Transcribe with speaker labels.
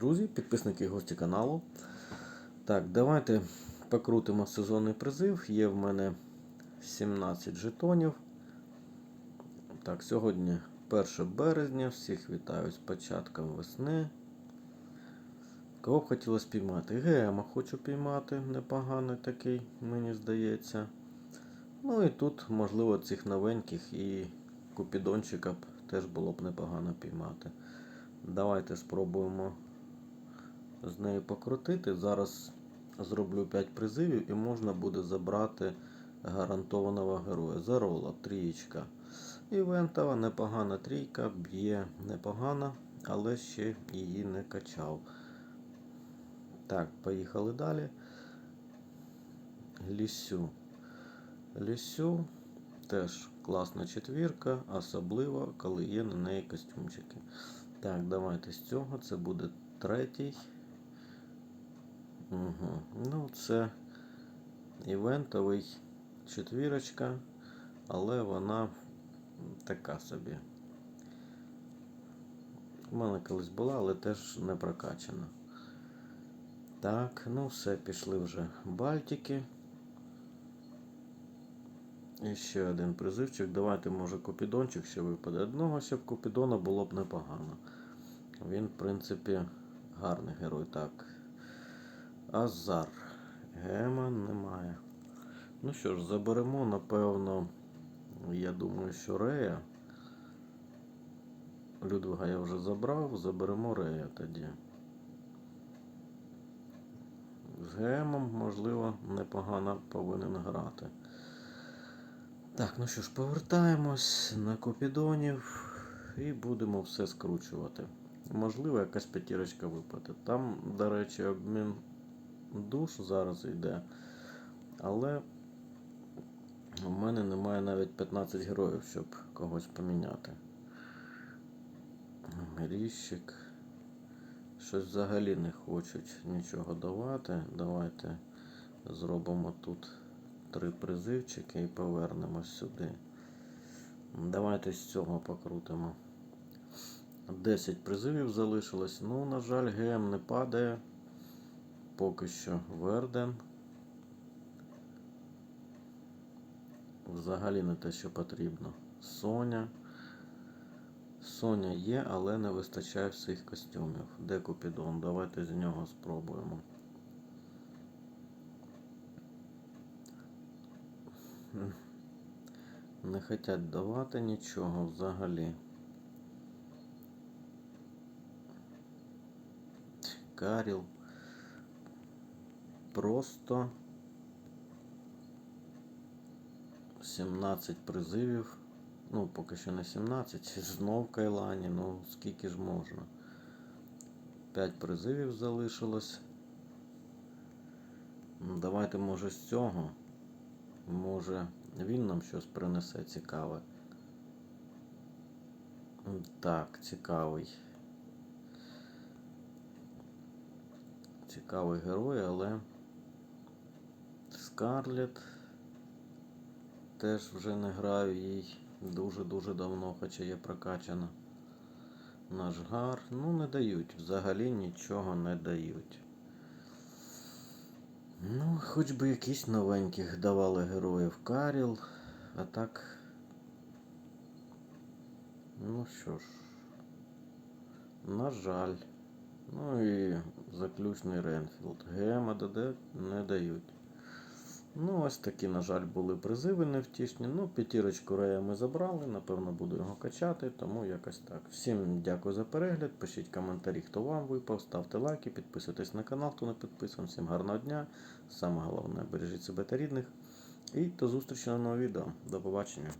Speaker 1: Друзі, підписники і гості каналу. Так, давайте покрутимо сезонний призив. Є в мене 17 жетонів. Так, сьогодні 1 березня. Всіх вітаю з початком весни. Кого б хотілося піймати? Гема хочу піймати, непоганий такий, мені здається. Ну і тут, можливо, цих новеньких і купідончика б теж було б непогано піймати. Давайте спробуємо з нею покрутити. Зараз зроблю 5 призивів і можна буде забрати гарантованого героя. Зарола, трієчка. Івентова, непогана трійка, б'є непогано, але ще її не качав. Так, поїхали далі. Лісю. Лісю теж класна четвірка, особливо, коли є на неї костюмчики. Так, давайте з цього. Це буде третій. Угу. Ну, це івентовий четвірочка, але вона така собі. У мене колись була, але теж не прокачана. Так, ну все, пішли вже Бальтики. І ще один призивчик. Давайте, може, Купідончик ще випаде. Одного ще в Купідона було б непогано. Він, в принципі, гарний герой. Так. Азар. Гема немає. Ну що ж, заберемо, напевно, я думаю, що Рея. Людвига я вже забрав, заберемо Рея тоді. З Гемом, можливо, непогано повинен грати. Так, ну що ж, повертаємось на Купідонів і будемо все скручувати. Можливо, якась п'ятірочка випаде. Там, до речі, обмін душ зараз йде. Але у мене немає навіть 15 героїв, щоб когось поміняти. Гріщик. Щось взагалі не хочуть нічого давати. Давайте зробимо тут три призивчики і повернемось сюди. Давайте з цього покрутимо. 10 призивів залишилось. Ну, на жаль, ГМ не падає. Поки що Верден. Взагалі не те, що потрібно. Соня. Соня є, але не вистачає всіх костюмів. Де Купідон? Давайте з нього спробуємо. Не хочуть давати нічого взагалі. Каріл. Просто 17 призивів. Ну, поки що не 17. Знов Кайлані, ну скільки ж можна. 5 призивів залишилось. Ну, Давайте, може, з цього. Може, він нам щось принесе цікаве. Так, цікавий. Цікавий герой, але Скарлет теж вже не граю їй дуже-дуже давно, хоча є прокачана. Наш гар. Ну, не дають. Взагалі нічого не дають. Ну, хоч би якісь новеньких давали героїв Каріл, а так. Ну що ж, на жаль. Ну і заключний Ренфілд. Гема ДД не дають. Ну, ось такі, на жаль, були призиви невтішні. Ну, п'ятірочку Рея ми забрали, напевно, буду його качати, тому якось так. Всім дякую за перегляд. Пишіть коментарі, хто вам випав, ставте лайки, підписуйтесь на канал, хто не підписаний. Всім гарного дня. Саме головне, бережіть себе та рідних. І до зустрічі на новому відео. До побачення.